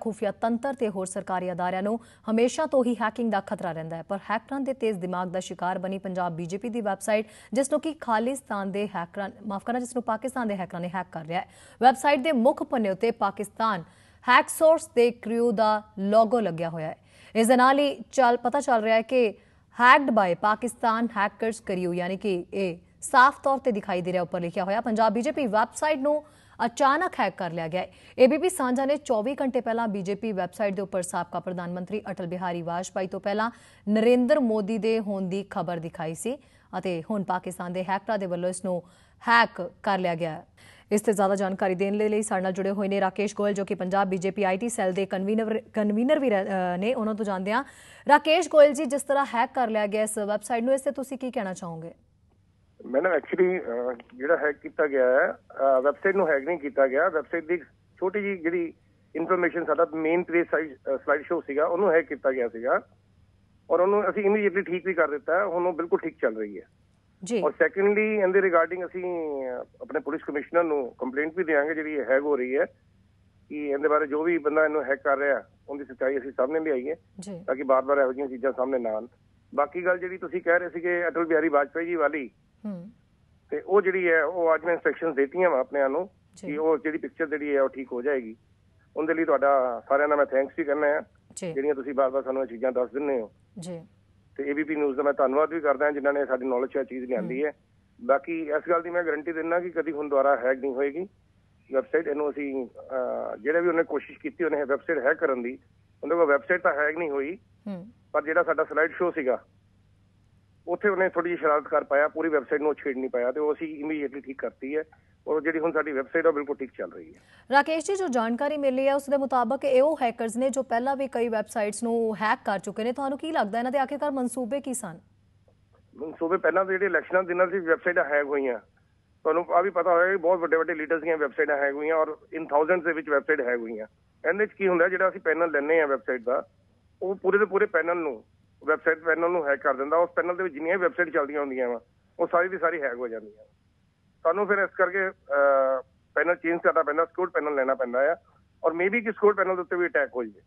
ਖੁਫੀਆ ਤੰਤਰ ਤੇ ਹੋਰ ਸਰਕਾਰੀ ਅਦਾਰਿਆਂ ਨੂੰ ਹਮੇਸ਼ਾ ਤੋਂ ਹੀ ਹੈਕਿੰਗ ਦਾ ਖਤਰਾ ਰਹਿੰਦਾ ਹੈ। ਪਰ ਹੈਕਰਾਂ ਦੇ ਤੇਜ਼ ਦਿਮਾਗ ਦਾ ਸ਼ਿਕਾਰ ਬਣੀ ਪੰਜਾਬ ਬੀਜੇਪੀ ਦੀ ਵੈਬਸਾਈਟ ਜਿਸ ਨੂੰ ਕਿ ਖਾਲਿਸਤਾਨ ਦੇ ਹੈਕਰਾਂ ਮਾਫ ਕਰਨਾ, ਜਿਸ ਨੂੰ ਪਾਕਿਸਤਾਨ ਦੇ ਹੈਕਰਾਂ ਨੇ ਹੈਕ ਕਰ ਲਿਆ ਹੈ। ਵੈਬਸਾਈਟ ਦੇ ਮੁੱਖ ਪੰਨੇ ਉੱਤੇ ਪਾਕਿਸਤਾਨ ਹੈਕ ਸੋਰਸ ਦੇ ਕ੍ਰਿਊ ਦਾ ਲੋਗੋ ਲੱਗਿਆ ਹੋਇਆ ਹੈ। ਇਸ ਦੇ ਨਾਲ ਹੀ ਚੱਲ, ਪਤਾ ਚੱਲ ਰਿਹਾ ਹੈ ਕਿ hacked by Pakistan hackers crew, ਯਾਨੀ ਕਿ ਇਹ ਸਾਫ਼ ਤੌਰ ਤੇ ਦਿਖਾਈ ਦੇ ਰਿਹਾ, ਉੱਪਰ ਲਿਖਿਆ ਹੋਇਆ। ਪੰਜਾਬ ਬੀਜੇਪੀ ਵੈਬਸਾਈਟ ਨੂੰ ਅਚਾਨਕ ਹੈਕ ਕਰ ਲਿਆ ਗਿਆ ਹੈ। ਏਬੀਪੀ ਸਾਂਝਾ ਨੇ 24 ਘੰਟੇ ਪਹਿਲਾਂ ਬੀਜੇਪੀ ਵੈਬਸਾਈਟ ਦੇ ਉੱਪਰ ਸਾਬਕਾ ਪ੍ਰਧਾਨ ਮੰਤਰੀ ਅਟਲ ਬਿਹਾਰੀ ਵਾਜਪਾਈ ਤੋਂ ਪਹਿਲਾਂ ਨਰਿੰਦਰ ਮੋਦੀ ਦੇ ਹੋਣ ਦੀ ਖਬਰ ਦਿਖਾਈ ਸੀ ਅਤੇ ਹੁਣ ਪਾਕਿਸਤਾਨ ਦੇ ਹੈਕਰਾਂ ਦੇ ਵੱਲੋਂ ਇਸ ਨੂੰ ਹੈਕ ਕਰ ਲਿਆ ਗਿਆ ਹੈ। ਇਸ ਤੇ ਜ਼ਿਆਦਾ ਜਾਣਕਾਰੀ ਦੇਣ ਦੇ ਲਈ ਸਾਡੇ ਨਾਲ ਜੁੜੇ ਹੋਏ ਨੇ ਰਾਕੇਸ਼ ਗੋਇਲ, ਜੋ ਕਿ ਪੰਜਾਬ ਬੀਜੇਪੀ ਆਈਟੀ ਸੈੱਲ ਦੇ ਕਨਵੀਨਰ ਕਨਵੀਨਰ ਵੀ ਨੇ। ਉਹਨਾਂ ਤੋਂ ਜਾਣਦੇ ਹਾਂ। ਰਾਕੇਸ਼ ਗੋਇਲ ਜੀ, ਜਿਸ ਤਰ੍ਹਾਂ ਹੈਕ ਕਰ ਲਿਆ ਗਿਆ ਇਸ ਵੈਬਸਾਈਟ ਨੂੰ, ਇਸ ਤੇ ਤੁਸੀਂ ਕੀ ਕਹਿਣਾ ਚਾਹੋਗੇ? ਮੈਡਮ ਐਕਚੁਅਲੀ ਜਿਹੜਾ ਹੈਕ ਕੀਤਾ ਗਿਆ ਹੈ ਵੈਬਸਾਈਟ ਨੂੰ ਹੈਕ ਨਹੀਂ ਕੀਤਾ ਗਿਆ। ਵੈਬਸਾਈਟ ਦੀ ਛੋਟੀ ਜੀ ਜਿਹੜੀ ਇਨਫੋਰਮੇਸ਼ਨ ਸਾਡਾ ਮੇਨ ਪੇਜ ਸਲਾਈਡ ਸ਼ੋ ਸੀਗਾ ਉਹਨੂੰ ਹੈਕ ਕੀਤਾ ਗਿਆ ਸੀਗਾ। ਔਰ ਉਹਨੂੰ ਅਸੀਂ ਇਮੀਡੀਏਟਲੀ ਠੀਕ ਵੀ ਕਰ ਦਿੱਤਾ ਹੈ। ਹੁਣ ਉਹ ਬਿਲਕੁਲ ਠੀਕ ਚੱਲ ਰਹੀ ਹੈ। ਜੀ। ਔਰ ਸੈਕੰਡਲੀ ਇਹਦੇ ਰਿਗਾਰਡਿੰਗ ਅਸੀਂ ਆਪਣੇ ਪੁਲਿਸ ਕਮਿਸ਼ਨਰ ਨੂੰ ਕੰਪਲੇਂਟ ਵੀ ਦੇਵਾਂਗੇ ਜਿਹੜੀ ਹੈਕ ਹੋ ਰਹੀ ਹੈ ਕਿ ਇਹਦੇ ਬਾਰੇ ਜੋ ਵੀ ਬੰਦਾ ਇਹਨੂੰ ਹੈਕ ਕਰ ਰਿਹਾ ਉਹਦੀ ਸੱਚਾਈ ਅਸੀਂ ਸਾਹਮਣੇ ਲਿਆਈਏ ਜੀ। ਤਾਂ ਕਿ ਬਾਰ-ਬਾਰ ਇਹੋ ਜਿਹੀਆਂ ਚੀਜ਼ਾਂ ਸਾਹਮਣੇ ਨਾ ਆਉਣ। ਬਾਕੀ ਗੱਲ ਜਿਹੜੀ ਤੁਸੀਂ ਕਹਿ ਰਹੇ ਸੀਗੇ ਅਟਲ ਬਿਹਾਰੀ ਵਾਜਪਾਈ ਜੀ ਵਾਲੀ ਹੂੰ। ਤੇ ਉਹ ਜਿਹੜੀ ਹੈ ਉਹ ਅੱਜ ਮੈਂ ਇਨਸਟਰਕਸ਼ਨਸ ਦਿੱਤੀਆਂ ਵਾ ਆਪਣਿਆਂ ਨੂੰ। ਕਿ ਉਹ ਜਿਹੜੀ ਪਿਕਚਰ ਜਿਹੜੀ ਹੈ ਉਹ ਠੀਕ ਹੋ ਜਾਏਗੀ। ਉਹਦੇ ਲਈ ਤੁਹਾਡਾ ਸਾਰਿਆਂ ਦਾ ਮੈਂ ਥੈਂਕਸ ਵੀ ਕਰਨਾ ਹੈ। ਜਿਹੜੀਆਂ ਤੁਸੀਂ ਬਾਰ-ਬਾਰ ਸਾਨੂੰ ਇਹ ਚੀਜ਼ਾਂ ਦੱਸ ਦਿੰਦੇ ਹੋ। ਜੀ। ਤੇ ਏਬੀਪੀ ਨਿਊਜ਼ ਦਾ ਮੈਂ ਧੰਨਵਾਦ ਵੀ ਕਰਦਾ ਹਾਂ ਜਿਨ੍ਹਾਂ ਨੇ ਸਾਡੀ ਨੌਲੇਜ 'ਚ ਇਹ ਚੀਜ਼ ਲਿਆਂਦੀ ਹੈ। ਬਾਕੀ ਇਸ ਗੱਲ ਦੀ ਮੈਂ ਗਾਰੰਟੀ ਦਿੰਦਾ ਕਿ ਕਦੀ ਹੁਣ ਦੁਬਾਰਾ ਹੈਕ ਨਹੀਂ ਹੋਏਗੀ। ਵੈਬਸਾਈਟ ਇਹਨੂੰ ਅਸੀਂ ਜਿਹੜੇ ਵੀ ਉਹਨੇ ਕੋਸ਼ਿਸ਼ ਕੀਤੀ ਉਹਨੇ ਵੈਬਸਾਈਟ ਹੈਕ ਕਰਨ ਦੀ। ਉਹਦੇ ਕੋਲ ਵੈਬਸਾਈਟ ਤਾਂ ਹੈਕ ਨਹੀਂ ਹੋਈ। ਹੂੰ। ਪਰ ਜਿਹੜਾ ਸਾਡਾ ਸਲਾਈਡ ਸ਼ੋ ਸੀਗਾ ਉੱਥੇ ਉਹਨੇ ਥੋੜੀ ਜਿਹੀ ਸ਼ਰਾਰਤ ਕਰ ਪਾਇਆ ਪੂਰੀ ਵੈਬਸਾਈਟ ਨੂੰ ਛੇੜ ਨਹੀਂ ਪਾਇਆ ਤੇ ਉਹ ਅਸੀਂ ਇਮੀਡੀਏਟਲੀ ਠੀਕ ਕਰਤੀ ਹੈ ਔਰ ਜਿਹੜੀ ਹੁਣ ਸਾਡੀ ਵੈਬਸਾਈਟ ਉਹ ਬਿਲਕੁਲ ਠੀਕ ਚੱਲ ਰਹੀ ਹੈ। ਰਾਕੇਸ਼ ਜੀ ਜੋ ਜਾਣਕਾਰੀ ਮਿਲੀ ਹੈ ਉਸ ਦੇ ਮੁਤਾਬਕ ਇਹ ਉਹ ਹੈਕਰਸ ਨੇ ਜੋ ਪਹਿਲਾਂ ਵੀ ਕਈ ਵੈਬਸਾਈਟਸ ਨੂੰ ਹੈਕ ਕਰ ਚੁੱਕੇ ਨੇ ਤੁਹਾਨੂੰ ਕੀ ਲੱਗਦਾ ਇਹਨਾਂ ਦੇ ਆਖਿਰਕਾਰ ਮਨਸੂਬੇ ਕੀ ਸਨ? ਸੂਬੇ ਪਹਿਲਾਂ ਤਾਂ ਜਿਹੜੇ ਇਲੈਕਸ਼ਨਾਂ ਦੇ ਦਿਨਾਂ ਸੀ ਵੈਬਸਾਈਟਾਂ ਹੈਕ ਹੋਈਆਂ। ਤੁਹਾਨੂੰ ਆ ਵੀ ਪਤਾ ਹੋਵੇਗਾ ਕਿ ਬਹੁਤ ਵੱਡੇ ਵੱਡੇ ਲੀਡਰਸ ਦੀਆਂ ਵੈਬਸਾਈਟਾਂ ਹੈਕ ਹੋਈਆਂ ਔਰ ਇਨ ਥਾਊਜ਼ੈਂਡਸ ਦੇ ਵਿੱਚ ਵੈਬਸਾਈਟ ਹੈਕ ਹੋਈਆਂ। ਇਹਦੇ ਵਿੱਚ ਕੀ ਹੁੰਦਾ ਜਿਹੜਾ ਅਸੀਂ ਪੈਨਲ ਲੈਨੇ ਆ ਵੈਬਸਾਈਟ ਦਾ ਉਹ ਪੂਰੇ ਦੇ ਪੂਰੇ ਪੈਨਲ ਨੂੰ ਵੈਬਸਾਈਟ ਪੈਨਲ ਨੂੰ ਹੈਕ ਕਰ ਦਿੰਦਾ। ਉਸ ਪੈਨਲ ਦੇ ਵਿੱਚ ਜਿੰਨੀਆਂ ਵੀ ਵੈਬਸਾਈਟ ਚੱਲਦੀਆਂ ਹੁੰਦੀਆਂ ਵਾ, ਉਹ ਸਾਰੀ ਦੀ ਸਾਰੀ ਹੈਕ ਹੋ ਜਾਂਦੀਆਂ। ਸਾਨੂੰ ਫਿਰ ਇਸ ਕਰਕੇ ਪੈਨਲ ਚੇਂਜ ਕਰਨਾ ਪੈਂਦਾ ਸਕੋਰ ਪੈਨਲ ਲੈਣਾ ਪੈਂਦਾ ਆ। ਔਰ ਮੇਬੀ ਕਿ ਸਕੋਰ ਪੈਨਲ ਦੇ ਉੱਤੇ ਵੀ ਅਟੈਕ ਹੋ ਜਾਵੇ।